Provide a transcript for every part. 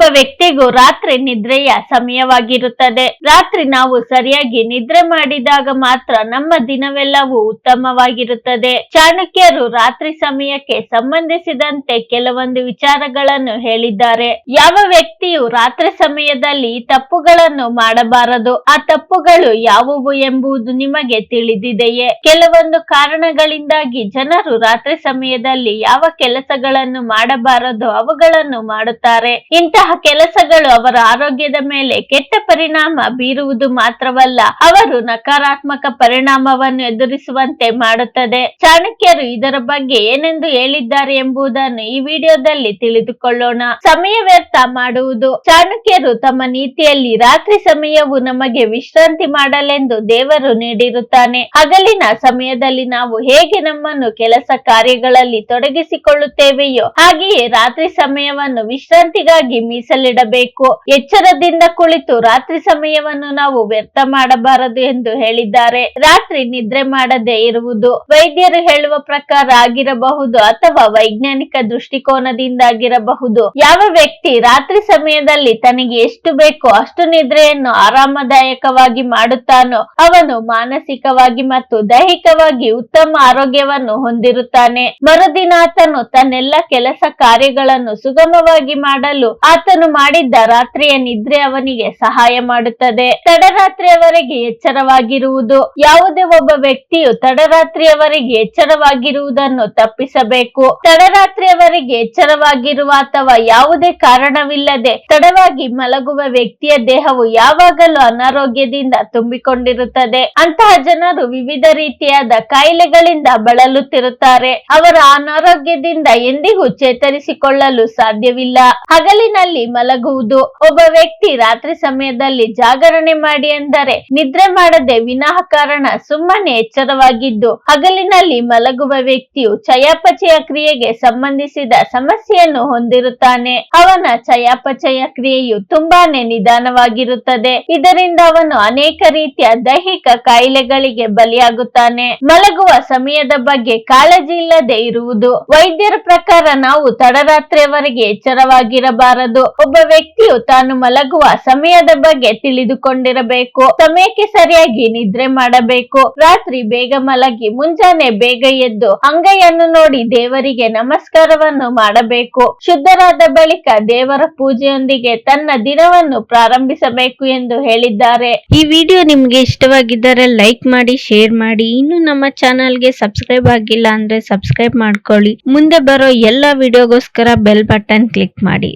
ಪ್ರತಿಯೊಬ್ಬ ವ್ಯಕ್ತಿಗೂ ರಾತ್ರಿ ನಿದ್ರೆಯ ಸಮಯವಾಗಿರುತ್ತದೆ. ರಾತ್ರಿ ನಾವು ಸರಿಯಾಗಿ ನಿದ್ರೆ ಮಾಡಿದಾಗ ಮಾತ್ರ ನಮ್ಮ ದಿನವೆಲ್ಲವೂ ಉತ್ತಮವಾಗಿರುತ್ತದೆ. ಚಾಣಕ್ಯರು ರಾತ್ರಿ ಸಮಯಕ್ಕೆ ಸಂಬಂಧಿಸಿದಂತೆ ಕೆಲವೊಂದು ವಿಚಾರಗಳನ್ನು ಹೇಳಿದ್ದಾರೆ. ಯಾವ ವ್ಯಕ್ತಿಯು ರಾತ್ರಿ ಸಮಯದಲ್ಲಿ ತಪ್ಪುಗಳನ್ನು ಮಾಡಬಾರದು, ಆ ತಪ್ಪುಗಳು ಯಾವುವು ಎಂಬುದು ನಿಮಗೆ ತಿಳಿದಿದೆಯೇ? ಕೆಲವೊಂದು ಕಾರಣಗಳಿಂದಾಗಿ ಜನರು ರಾತ್ರಿ ಸಮಯದಲ್ಲಿ ಯಾವ ಕೆಲಸಗಳನ್ನು ಮಾಡಬಾರದು ಅವುಗಳನ್ನು ಮಾಡುತ್ತಾರೆ. ಇಂತಹ ಕೆಲಸಗಳು ಅವರ ಆರೋಗ್ಯದ ಮೇಲೆ ಕೆಟ್ಟ ಪರಿಣಾಮ ಬೀರುವುದು ಮಾತ್ರವಲ್ಲ, ಅವರು ನಕಾರಾತ್ಮಕ ಪರಿಣಾಮವನ್ನು ಎದುರಿಸುವಂತೆ ಮಾಡುತ್ತದೆ. ಚಾಣಕ್ಯರು ಇದರ ಬಗ್ಗೆ ಏನೆಂದು ಹೇಳಿದ್ದಾರೆ ಎಂಬುದನ್ನು ಈ ವಿಡಿಯೋದಲ್ಲಿ ತಿಳಿದುಕೊಳ್ಳೋಣ. ಸಮಯ ವ್ಯರ್ಥ ಮಾಡುವುದು. ಚಾಣಕ್ಯರು ತಮ್ಮ ನೀತಿಯಲ್ಲಿ ರಾತ್ರಿ ಸಮಯವು ನಮಗೆ ವಿಶ್ರಾಂತಿ ಮಾಡಲೆಂದು ದೇವರು ನೀಡಿರುತ್ತಾನೆ. ಹಗಲಿನ ಸಮಯದಲ್ಲಿ ನಾವು ಹೇಗೆ ನಮ್ಮನ್ನು ಕೆಲಸ ಕಾರ್ಯಗಳಲ್ಲಿ ತೊಡಗಿಸಿಕೊಳ್ಳುತ್ತೇವೆಯೋ, ಹಾಗೆಯೇ ರಾತ್ರಿ ಸಮಯವನ್ನು ವಿಶ್ರಾಂತಿಗಾಗಿ ಮೀಸಲಿಡಬೇಕು. ಎಚ್ಚರದಿಂದ ಕುಳಿತು ರಾತ್ರಿ ಸಮಯವನ್ನು ನಾವು ವ್ಯರ್ಥ ಮಾಡಬಾರದು ಎಂದು ಹೇಳಿದ್ದಾರೆ. ರಾತ್ರಿ ನಿದ್ರೆ ಮಾಡದೆ ಇರುವುದು ವೈದ್ಯರು ಹೇಳುವ ಪ್ರಕಾರ ಆಗಿರಬಹುದು ಅಥವಾ ವೈಜ್ಞಾನಿಕ ದೃಷ್ಟಿಕೋನದಿಂದಾಗಿರಬಹುದು. ಯಾವ ವ್ಯಕ್ತಿ ರಾತ್ರಿ ಸಮಯದಲ್ಲಿ ತನಗೆ ಎಷ್ಟು ಬೇಕೋ ಅಷ್ಟು ನಿದ್ರೆಯನ್ನು ಆರಾಮದಾಯಕವಾಗಿ ಮಾಡುತ್ತಾನೋ ಅವನು ಮಾನಸಿಕವಾಗಿ ಮತ್ತು ದೈಹಿಕವಾಗಿ ಉತ್ತಮ ಆರೋಗ್ಯವನ್ನು ಹೊಂದಿರುತ್ತಾನೆ. ಮರುದಿನ ಆತನು ತನ್ನೆಲ್ಲ ಕೆಲಸ ಕಾರ್ಯಗಳನ್ನು ಸುಗಮವಾಗಿ ಮಾಡಲು ಆತನು ಮಾಡಿದ್ದ ರಾತ್ರಿಯ ನಿದ್ರೆ ಅವನಿಗೆ ಸಹಾಯ ಮಾಡುತ್ತದೆ. ತಡರಾತ್ರಿಯವರೆಗೆ ಎಚ್ಚರವಾಗಿರುವುದು. ಯಾವುದೇ ಒಬ್ಬ ವ್ಯಕ್ತಿಯು ತಡರಾತ್ರಿಯವರೆಗೆ ಎಚ್ಚರವಾಗಿರುವುದನ್ನು ತಪ್ಪಿಸಬೇಕು. ತಡರಾತ್ರಿಯವರೆಗೆ ಎಚ್ಚರವಾಗಿರುವ ಅಥವಾ ಯಾವುದೇ ಕಾರಣವಿಲ್ಲದೆ ತಡವಾಗಿ ಮಲಗುವ ವ್ಯಕ್ತಿಯ ದೇಹವು ಯಾವಾಗಲೂ ಅನಾರೋಗ್ಯದಿಂದ ತುಂಬಿಕೊಂಡಿರುತ್ತದೆ. ಅಂತಹ ಜನರು ವಿವಿಧ ರೀತಿಯಾದ ಕಾಯಿಲೆಗಳಿಂದ ಬಳಲುತ್ತಿರುತ್ತಾರೆ. ಅವರ ಅನಾರೋಗ್ಯದಿಂದ ಎಂದಿಗೂ ಚೇತರಿಸಿಕೊಳ್ಳಲು ಸಾಧ್ಯವಿಲ್ಲ. ಹಗಲಿನಲ್ಲಿ ಮಲಗುವುದು. ಒಬ್ಬ ವ್ಯಕ್ತಿ ರಾತ್ರಿ ಸಮಯದಲ್ಲಿ ಜಾಗರಣೆ ಮಾಡಿ ಎಂದರೆ ನಿದ್ರೆ ಮಾಡದೆ ವಿನಾಕಾರಣ ಸುಮ್ಮನೆ ಎಚ್ಚರವಾಗಿದ್ದು, ಹಗಲಿನಲ್ಲಿ ಮಲಗುವ ವ್ಯಕ್ತಿಯು ಚಯಾಪಚಯ ಕ್ರಿಯೆಗೆ ಸಂಬಂಧಿಸಿದ ಸಮಸ್ಯೆಯನ್ನು ಹೊಂದಿರುತ್ತಾನೆ. ಅವನ ಚಯಾಪಚಯ ಕ್ರಿಯೆಯು ತುಂಬಾನೇ ನಿಧಾನವಾಗಿರುತ್ತದೆ. ಇದರಿಂದ ಅವನು ಅನೇಕ ರೀತಿಯ ದೈಹಿಕ ಕಾಯಿಲೆಗಳಿಗೆ ಬಲಿಯಾಗುತ್ತಾನೆ. ಮಲಗುವ ಸಮಯದ ಬಗ್ಗೆ ಕಾಳಜಿ ಇಲ್ಲದೆ ಇರುವುದು. ವೈದ್ಯರ ಪ್ರಕಾರ ನಾವು ತಡರಾತ್ರಿಯವರೆಗೆ ಎಚ್ಚರವಾಗಿರಬಾರದು. ಒಬ್ಬ ವ್ಯಕ್ತಿಯು ತಾನು ಮಲಗುವ ಸಮಯದ ಬಗ್ಗೆ ತಿಳಿದುಕೊಂಡಿರಬೇಕು. ಸಮಯಕ್ಕೆ ಸರಿಯಾಗಿ ನಿದ್ರೆ ಮಾಡಬೇಕು. ರಾತ್ರಿ ಬೇಗ ಮಲಗಿ ಮುಂಜಾನೆ ಬೇಗ ಎದ್ದು ಅಂಗೈಯನ್ನು ನೋಡಿ ದೇವರಿಗೆ ನಮಸ್ಕಾರವನ್ನು ಮಾಡಬೇಕು. ಶುದ್ಧರಾದ ಬಳಿಕ ದೇವರ ಪೂಜೆಯೊಂದಿಗೆ ತನ್ನ ದಿನವನ್ನು ಪ್ರಾರಂಭಿಸಬೇಕು ಎಂದು ಹೇಳಿದ್ದಾರೆ. ಈ ವಿಡಿಯೋ ನಿಮ್ಗೆ ಇಷ್ಟವಾಗಿದ್ದರೆ ಲೈಕ್ ಮಾಡಿ, ಶೇರ್ ಮಾಡಿ. ಇನ್ನು ನಮ್ಮ ಚಾನಲ್ಗೆ ಸಬ್ಸ್ಕ್ರೈಬ್ ಆಗಿಲ್ಲ ಅಂದ್ರೆ ಸಬ್ಸ್ಕ್ರೈಬ್ ಮಾಡ್ಕೊಳ್ಳಿ. ಮುಂದೆ ಬರೋ ಎಲ್ಲ ವಿಡಿಯೋಗೋಸ್ಕರ ಬೆಲ್ ಬಟನ್ ಕ್ಲಿಕ್ ಮಾಡಿ.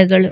ಧನ್ಯವಾದಗಳು